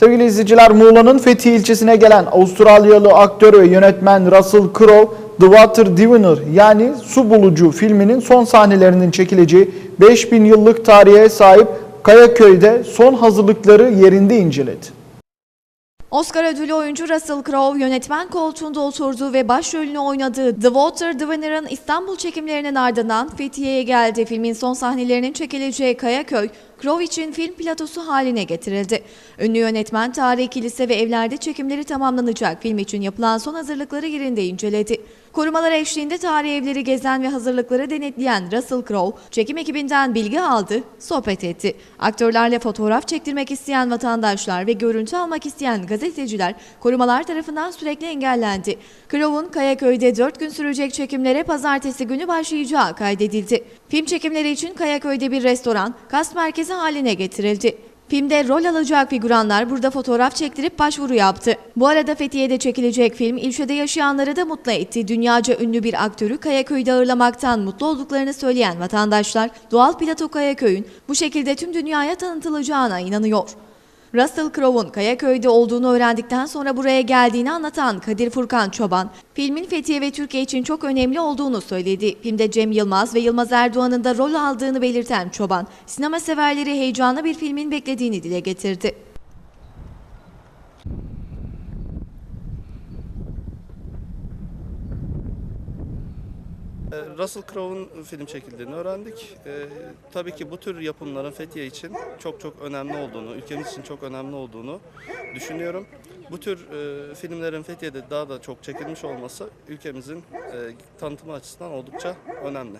Sevgili izleyiciler Muğla'nın Fethiye ilçesine gelen Avustralyalı aktör ve yönetmen Russell Crowe The Water Diviner yani Su Bulucu filminin son sahnelerinin çekileceği 5000 yıllık tarihe sahip Kayaköy'de son hazırlıkları yerinde inceledi. Oscar ödüllü oyuncu Russell Crowe yönetmen koltuğunda oturdu ve başrolünü oynadığı The Water Diviner'ın İstanbul çekimlerinin ardından Fethiye'ye geldi. Filmin son sahnelerinin çekileceği Kayaköy, Crowe için film platosu haline getirildi. Ünlü yönetmen tarihi kilise ve evlerde çekimleri tamamlanacak film için yapılan son hazırlıkları yerinde inceledi. Korumalar eşliğinde tarihi evleri gezen ve hazırlıkları denetleyen Russell Crowe, çekim ekibinden bilgi aldı, sohbet etti. Aktörlerle fotoğraf çektirmek isteyen vatandaşlar ve görüntü almak isteyen gazeteciler korumalar tarafından sürekli engellendi. Crowe'un Kayaköy'de 4 gün sürecek çekimlere pazartesi günü başlayacağı kaydedildi. Film çekimleri için Kayaköy'de bir restoran, kas merkezi haline getirildi. Filmde rol alacak figüranlar burada fotoğraf çektirip başvuru yaptı. Bu arada Fethiye'de çekilecek film ilçede yaşayanları da mutlu etti. Dünyaca ünlü bir aktörü Kayaköy'de ağırlamaktan mutlu olduklarını söyleyen vatandaşlar doğal plato Kayaköy'ün bu şekilde tüm dünyaya tanıtılacağına inanıyor. Russell Crowe'un Kayaköy'de olduğunu öğrendikten sonra buraya geldiğini anlatan Kadir Furkan Çoban, filmin Fethiye ve Türkiye için çok önemli olduğunu söyledi. Filmde Cem Yılmaz ve Yılmaz Erdoğan'ın da rol aldığını belirten Çoban, sinema severleri heyecanlı bir filmin beklediğini dile getirdi. Russell Crowe'un film çekildiğini öğrendik. Ee, tabii ki bu tür yapımların Fethiye için çok çok önemli olduğunu, ülkemiz için çok önemli olduğunu düşünüyorum. Bu tür e, filmlerin Fethiye'de daha da çok çekilmiş olması ülkemizin e, tanıtımı açısından oldukça önemli.